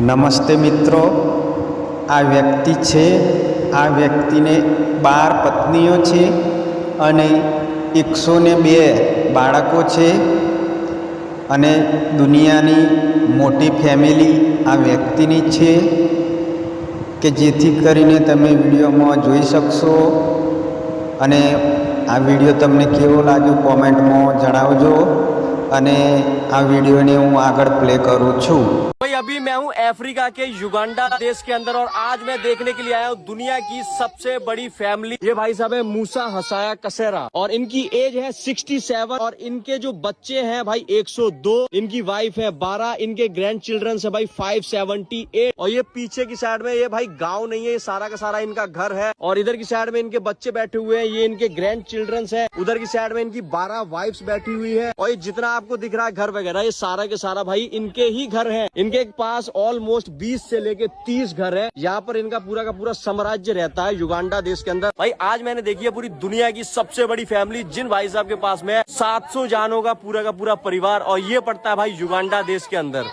નમસ્તે મિત્રો. આ વ્યક્તિ છે. આ વ્યક્તિને બાર પત્નીઓ છે અને એકસો ને બે બાળકો છે અને દુનિયાની મોટી ફેમિલી આ વ્યક્તિની છે કે જેથી કરીને તમે વિડીયોમાં જોઈ શકશો અને આ વીડિયો તમને કેવો લાગ્યો કોમેન્ટમાં જણાવજો અને આ વિડીયોને હું આગળ પ્લે કરું છું. अभी मैं हूँ अफ्रीका के युगांडा देश के अंदर और आज मैं देखने के लिए आया हूँ दुनिया की सबसे बड़ी फैमिली। ये भाई साहब है मूसा हसाया कसेरा और इनकी एज है 67 और इनके जो बच्चे हैं भाई 102 इनकी वाइफ है 12 इनके ग्रैंड चिल्ड्रन है भाई 578 और ये पीछे की साइड में ये भाई गाँव नहीं है, ये सारा का सारा इनका घर है। और इधर की साइड में इनके बच्चे बैठे हुए हैं, ये इनके ग्रैंड चिल्ड्रंस है। उधर की साइड में इनकी बारह वाइफ बैठी हुई है। और ये जितना आपको दिख रहा है घर वगैरह, ये सारा के सारा भाई इनके ही घर है। इनके पास ऑलमोस्ट 20 से लेके 30 घर है। यहाँ पर इनका पूरा का पूरा साम्राज्य रहता है युगांडा देश के अंदर। भाई, आज मैंने देखी है पूरी दुनिया की सबसे बड़ी फैमिली जिन भाई साहब के पास में है 700 जानों का पूरा का पूरा परिवार, और ये पड़ता है भाई युगांडा देश के अंदर।